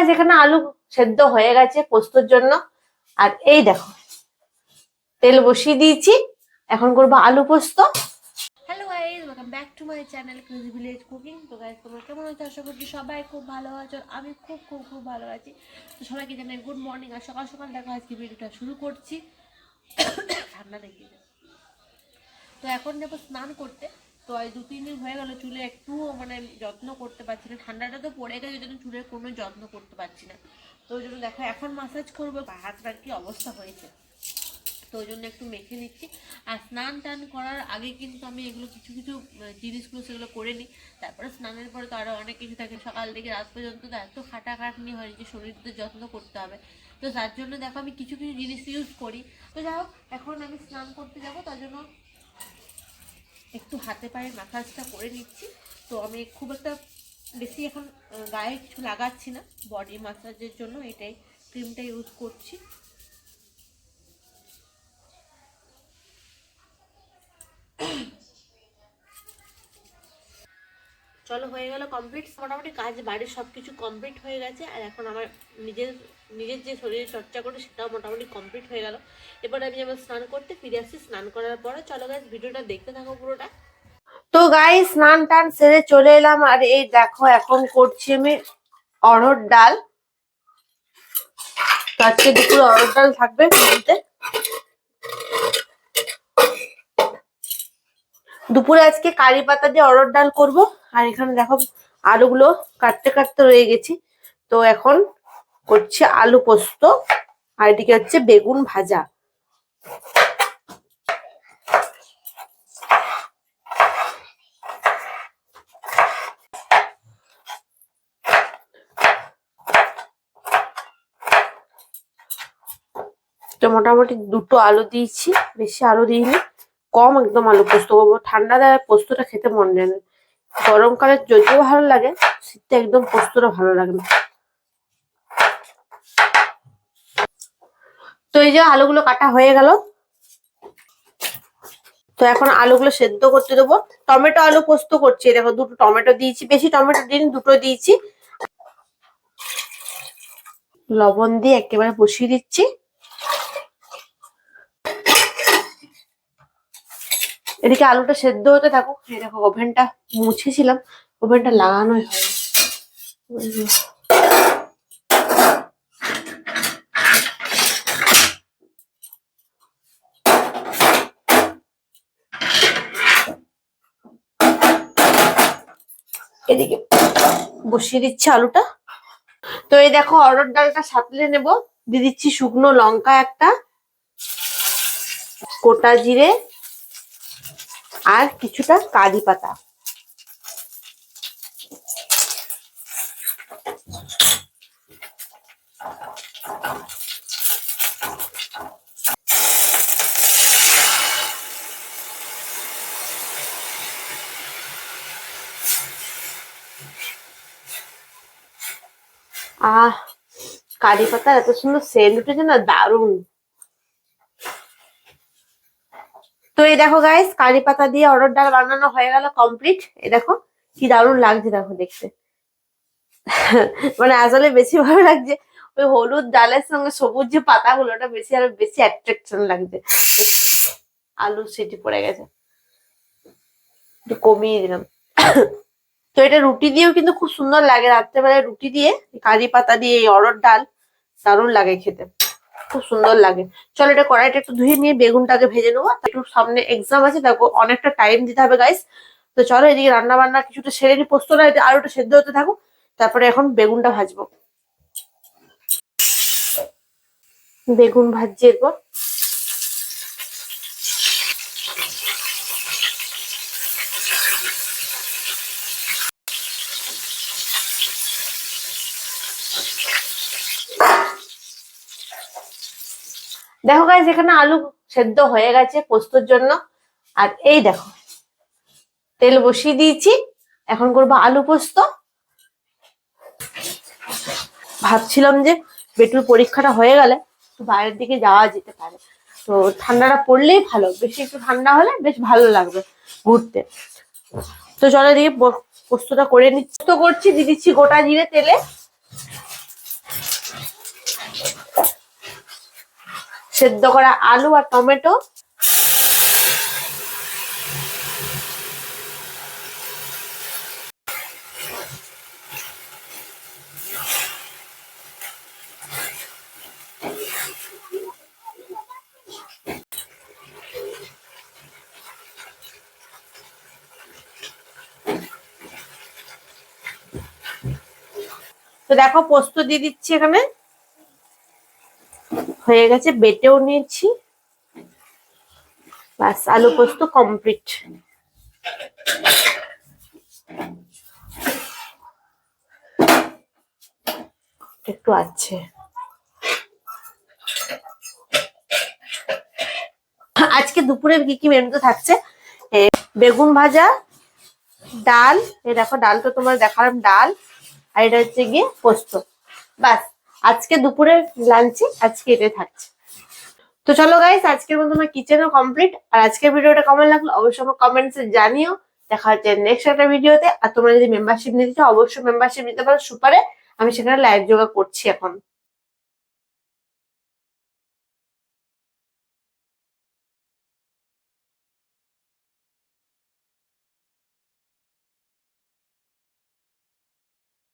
Guys এখানে আলু সেদ্ধ হয়ে গেছে পোস্তর জন্য। আর এই দেখো, তেল বসিয়ে দিয়েছি। এখন করব আলু পোস্ত। Hello back to my channel village cooking তো কেমন সবাই খুব ভালো আছো, আমি খুব খুব খুব ভালো আছি। তো গুড মর্নিং আর সকাল সকাল দেখো আজকে ভিডিওটা শুরু করছি। ঠান্ডা দেখিয়ে। তো এখন যাব স্নান করতে। তো দু, তিন দিন হয়ে গেল চুলে একটুও মানে যত্ন করতে পারছি না। ঠান্ডাটা তো পড়ে গেছে, ওই জন্য চুলের কোনো যত্ন করতে পারছি না। তো ওই জন্য দেখো, এখন মাসাজ করব হাতটার কি অবস্থা হয়েছে। তো ওই জন্য একটু মেখে নিচ্ছি। আর স্নান টান করার আগে কিন্তু আমি এগুলো কিছু কিছু জিনিসগুলো সেগুলো করে নিই। তারপরে স্নানের পরে তো আরও অনেক কিছু থাকে। সকাল থেকে রাত পর্যন্ত তো এত খাটাখাটনি হয় যে শরীরদের যত্ন করতে হবে। তো তার জন্য দেখো, আমি কিছু কিছু জিনিস ইউজ করি। তো যাই এখন আমি স্নান করতে যাব, তার জন্য একটু হাতে পায়ে মাসাজটা করে নিচ্ছি। তো আমি খুব একটা বেশি এখন গায়ে কিছু লাগাচ্ছি না। বডি মাসাজের জন্য এটাই ক্রিমটা ইউজ করছি। চলো হয়ে গেল কমপ্লিট মোটামুটি কাজ বাড়ির সব কিছু কমপ্লিট হয়ে গেছে। আর এখন আমার নিজের নিজের যে শরীরে চর্চা করে সেটাও মোটামুটি কমপ্লিট হয়ে গেল। এবার আমি যেমন স্নান করতে ফিরে আসছি। স্নান করার পরে চলো গাছ ভিডিওটা দেখতে থাকো পুরোটা। তো গাই স্নান টান সেরে চলে এলাম। আর এই দেখো, এখন করছি আমি অড়হর ডাল। আজকে দুপুরে অড়হর ডাল থাকবে দুপুরে আজকে কারি পাতা দিয়ে অড়হর ডাল করব। আর এখানে দেখো আলুগুলো কাটতে কাটতে রয়ে গেছি। তো এখন করছি আলু পোস্ত, আর এদিকে হচ্ছে বেগুন ভাজা। তো মোটামুটি দুটো আলু দিয়েছি, বেশি আলু দিইনি। কম একদম আলু পোস্ত করব। ঠান্ডা দেয় পোস্তটা খেতে মন যায় না। গরমকালে যদিও ভালো লাগে, শীতে একদম পোস্তটা ভালো লাগে না। তো এই যে আলুগুলো কাটা হয়ে গেল। তো এখন আলুগুলো সেদ্ধ করতে দেবো। টমেটো আলু পোস্ত করছি দেখো দুটো টমেটো দিয়েছি, বেশি টমেটো দিন দুটো দিয়েছি। লবণ দিয়ে একেবারে বসিয়ে দিচ্ছি। এদিকে আলুটা সেদ্ধ হতে থাকুক। এই দেখো, ওভেনটা মুছেছিলাম, ওভেনটা লাগানোই হয় এদিকে বসিয়ে দিচ্ছি আলুটা। তো এই দেখো, অরড় ডালটা সাতলে নেব। দিয়ে দিচ্ছি শুকনো লঙ্কা একটা কোটা জিরে আর কিছুটা কারি পাতা। আহ কারি পাতার এত সুন্দর সেন্ট উঠেছে না দারুণ। তো এই দেখো গাইস কারি পাতা দিয়ে অরড় ডাল বানানো হয়ে গেল কমপ্লিট এই দেখো, কি দারুণ লাগছে দেখো দেখতে। মানে আসলে বেশি ভালো লাগছে, ওই হলুদ ডালের সঙ্গে সবুজ যে পাতাগুলো, ওটা বেশি আরও বেশি অ্যাট্রাকশন লাগছে। আলু সিটি পড়ে গেছে। একটু কমিয়ে দিলাম। তো এটা রুটি দিয়েও কিন্তু খুব সুন্দর লাগে রাত্রেবেলায় রুটি দিয়ে, কারি পাতা দিয়ে এই অরড় ডাল দারুণ লাগে খেতে। খুব সুন্দর লাগে। চলো এটা কড়াইটা একটু ধুয়ে নিয়ে বেগুনটাকে ভেজে নেব। একটু সামনে এক্সাম আছে, দেখো অনেকটা টাইম দিতে হবে গাইস তো চলো এদিকে রান্না বান্না কিছুটা সেরে নি, পোস্ত এটা আরও একটু সেদ্ধ হতে থাকুক। তারপরে এখন বেগুনটা ভাজবো। বেগুন ভাজছি এরপর। দেখো গাইজ এখানে আলু সেদ্ধ হয়ে গেছে পোস্তর জন্য। আর এই দেখো, তেল বসিয়ে দিয়েছি। এখন করব আলু পোস্ত। ভাবছিলাম যে বেটুর পরীক্ষাটা হয়ে গেলে বাইরের দিকে যাওয়া যেতে পারে। তো ঠান্ডাটা পড়লেই ভালো, বেশি একটু ঠান্ডা হলে বেশ ভালো লাগবে ঘুরতে। তো চলো এদিকে প- পোস্তটা করে নিচ্ছি। তো করছি, দিয়ে দিচ্ছি গোটা জিরে তেলে। সেদ্ধ করা আলু আর টমেটো। তো দেখো পোস্ত দিয়ে দিচ্ছি এখানে। হয়ে গেছে বেটেও নিয়েছি। বাস আলু পোস্ত কমপ্লিট একটু আছে। আজকে দুপুরে কি কি মেনুতে থাকছে? এ, বেগুন ভাজা ডাল। এই দেখো ডাল তো তোমার দেখালাম ডাল। আর এটা হচ্ছে গিয়ে পোস্ত। বাস আজকে দুপুরে লাঞ্চে আজকে এটাই থাকছে। তো চলো গাইস আজকের মতো আমার কিচেনও কমপ্লিট আর আজকের ভিডিওটা কেমন লাগল অবশ্যই আমার কমেন্টসে জানিও। দেখা হচ্ছে নেক্সট একটা ভিডিওতে আর তোমরা যদি মেম্বারশিপ নিতে চাও, অবশ্যই মেম্বারশিপ নিতে পারো সুপারে আমি সেখানে লাইভ যোগা করছি এখন।